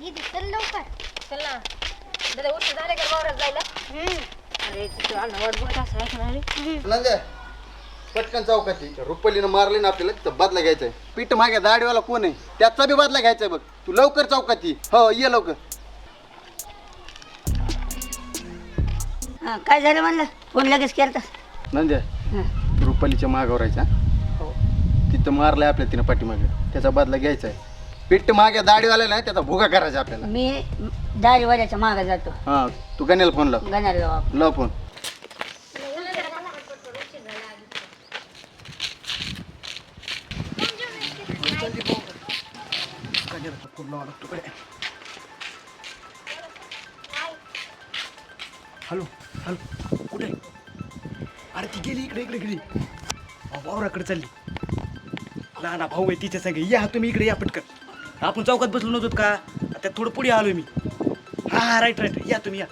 दीदी चल लवकर. चल ना. दादा उशीर झाले का वावरात जायला? अरे तू अण्णा वाट बघत असं ऐकणार रे. नंद्या पटकन चौकाती रुपलीनं मारली ना आपल्याला तिथं बदला घ्यायचा आहे पीठ मागे दाढीवाला कोण आहे? त्याचा बी बदला घ्यायचा आहे बघ. तू लवकर चौकाती हो ये लवकर. हा, काय झालं म्हणलं? फोन लगेच केलं नंद्या रुपालीच्या मागावर राहायचा हो. तिथं मारलंय आपल्या तिनं पाठीमागे. त्याचा बदला घ्यायचा आहे पीठ मागे दाढीवाला नाही त्याचा भुगा करायचा आपल्याला. मी दारीवाल्याच्या मागे जातो. हा तू गण्याला फोन लाव गणार जाऊ आपण. लाव फोन. हॅलो हॅलो कुठे? अरे ती गेली इकडे इकडे गेली वावराकडे चालली. लहान भाऊ आहे तिच्या संग. या तुम्ही इकडे या पटकन. आपण चौकात बसलो नव्हतो का? आता थोडं पुढे आलोय मी. हा हा राईट राईट या तुम्ही या.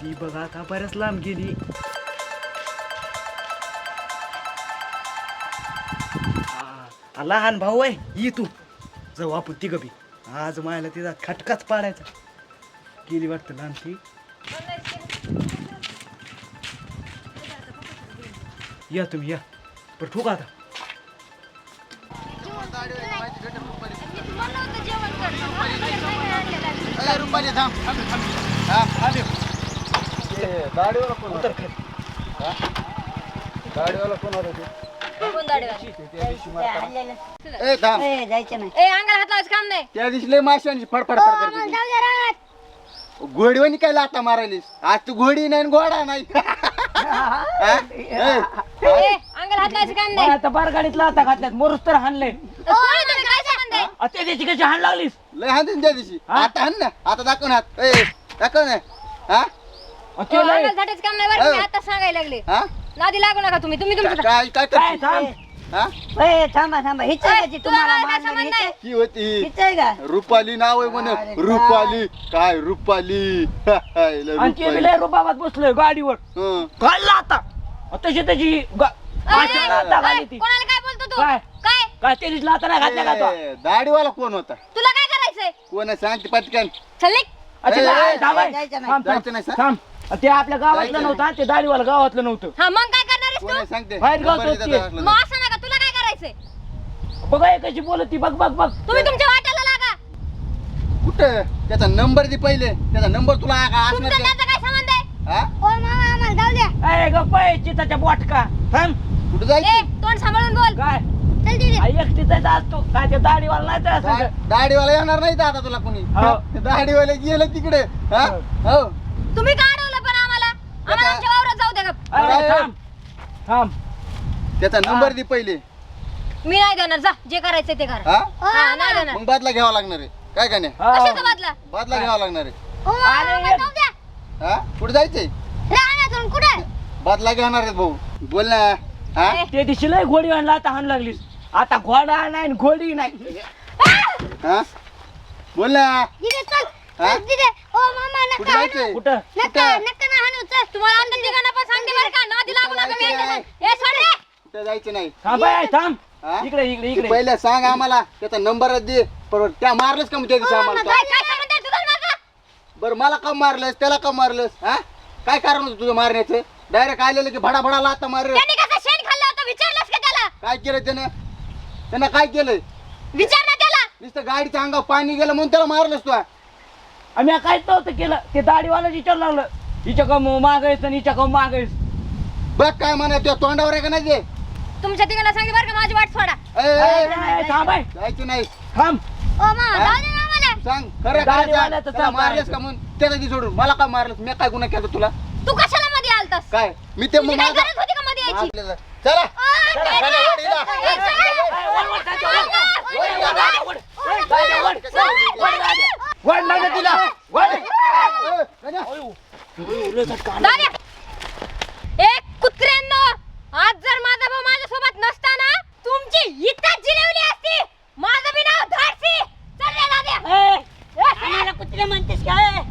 ती बघा आता बऱ्याच लांब गेली. हा, लहान भाऊ आहे. ये तू. जाऊ आपण ती बी. आज मायला तिचा खटकाच पाडायचा. गेली वाटतं लहान ती. या तुम्ही या. बरं ठोका आता. थांब हा, कोण? हा? कोण होता ते? कोण दाढीवाला? ए थांब ए, जायचं नाही ए अंगाला हात लावायचं काम नाही त्या दिवशी लय माशांची फडफड घोडीवानी काय लाता मारायलीस आज तू घोडी नाही आणि घोडा नाही हा? ए, अंगाला हात लावायचं काम नाही आता बार गाडीतला आता घातल्यात मोरूस तर हाणले? त्या दिवशी कशी हाण लागलीस? लय त्या दिवशी. आता हाण ना. आता दाखव ना. हात. ए दाखव ना. हा? अ, ते काम नाही बरं का? मी हो. आता सांगायला लागले. हा? नादी लागू नका तुम्ही. तुम्ही तुमचं काय काय काय करते थांब. हा? ए, थांबा थांबा. हिच आहे का ती तुला तुम्हाला काय मारलेली? संबंध हिच आहे? आहे? की होती. हिच आहे का? रुपाली नाव आहे म्हण. अरे काय? रुपाली. काय? रुपाली? हाय, लय आणि ते रुपाली. बी लय रुबाबात बसलोय गाडीवर. हं. घालला आता. अ, तशी त्याची गा- माशाला आता घाली ती. कोणाला काय बोलतो तू? काय? काय? काय दिवशी लाता नाही घातल्या का तो? ए, दाढीवाला कोण होता? तुला काय करायचंय? कोण आहे सांग ते पटकन? चल निघ. अच्छा ए, काय, ए, थांब, ए, ए. जायचं नाही. थांब, थांब. जायचं नाही, सर? थांब. अ, ते आपल्या गावातलं जायचं नव्हतं ते दाढीवाला गावातलं नव्हतं. हा मग काय करणार आहेस कोण आहे सांग ते बाहेर गावचं नंबर ते. देतात असलं मग असं नका तुला काय करायचंय? बघा हे कशी बोलत ती बघ बघ बघ. तुम्ही तुमच्या वाट्याला लागा. कुठं? त्याचा नंबर दे पहिले. त्याचा नंबर तुला आ- असणार तुमचा का? त्याचा काय संबंध आहे? हा? ओ मामा आम्हाला जाऊ द्या. ए गप्प चिताच्या बोटका. थांब. कुठं ए जायचं तोंड सांभाळून काय दीदी तू काय ते दाढीवाला नाही तर असं दा- दाढीवाला येणार नाही आता तुला कोणी? हो. दाढीवाले गेलं तिकडे. हा? हो. तुम्ही का अडवलं पण आम्हाला? आम्हाला आमच्या वावरात जाऊ द्या गप. अरे अरे. थांब. थांब. त्याचा नंबर दे पहिले. मी नाही देणार जा. जे करायचंय ते करा. हा? हा नाही देणार. मग बदला घ्यावा लागणार आहे. काय का नाही? हा. कशाचा बदला? बदला घ्यावा लागणार आहे. ओ मामा अरे, आम्हाला जाऊ द्या. हा? कुठे जायचंय? राहण्यातून कुठे? बदला घेणार आहेत भाऊ. बोल ना. हा? ते दिवशी लय घोडी आणला आता हाण लागलीस. आता घोडा नाही आणि घोडी नाही. हा? बोल ना. दीदी चल. हा? चल दीदी ओ मामा कुठे नका हाणू. जायचंय कुठं? नका कुठं? नका ना हाणू चल. तुम्हाला आता तिघांना पण सांगते बरं का नादी लागू नका मी यांच्या संग. ए सोड रे. कुठे जायचं नाही? थांब बाय थांब? इकडे इकडे पहिले सांग आम्हाला त्याचा नंबर दे. बरोबर त्या मारलंस का मग त्या दिवशी आम्हाला काय काय संबंध आहे तुझा माझा? बरं मला का मारलंस? त्याला का मारलंस? हा? काय कारण होतं तुझं मारण्याचं? डायरेक्ट आलेलं की भडा भडा लाता मार त्यांनी कसं शेण खाल्लं होतं? विचारलंस का त्याला? काय केलं त्यानं? त्यानं काय केलंय? विचार ना त्याला. नुसतं गाडीच्या अंगावर पाणी गेलं म्हणून त्याला मारलंस तू. आम्ही काहीच नव्हतं केलं? ते दाढीवाला विचार लागलं. हिच्या कम मागायचं आणि हिच्या कम मागायचं. बघ काय म्हणा तुझ्या तोंडावर आहे का नाही ते? तुमच्या तिघांना सांगते बरं का माझी वाट सोडा. ए, ए, ए, थांब बाय. जायचं नाही. थांब. ओ मामा जाऊ दे ना आम्हाला. सांग खरं काय त्याला सांग मारलंस काय का म्हणून? त्याला ती सोडून. मला काय मारलंस? मी काय गुन्हा केला तुला? तू कशाला मध्ये आलतास? काय? मी ते तुझी काय माझा- गरज होती का मध्ये यायची? मारलेलं. चला. चला एक कुत्र्यांनो आज जर माझा माझ्यासोबत नसता तुमची इज्जत जिरवली असती. माझं बी धाडसी. चल म्हणतेस काय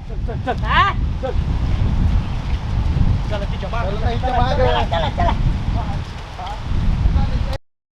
चला.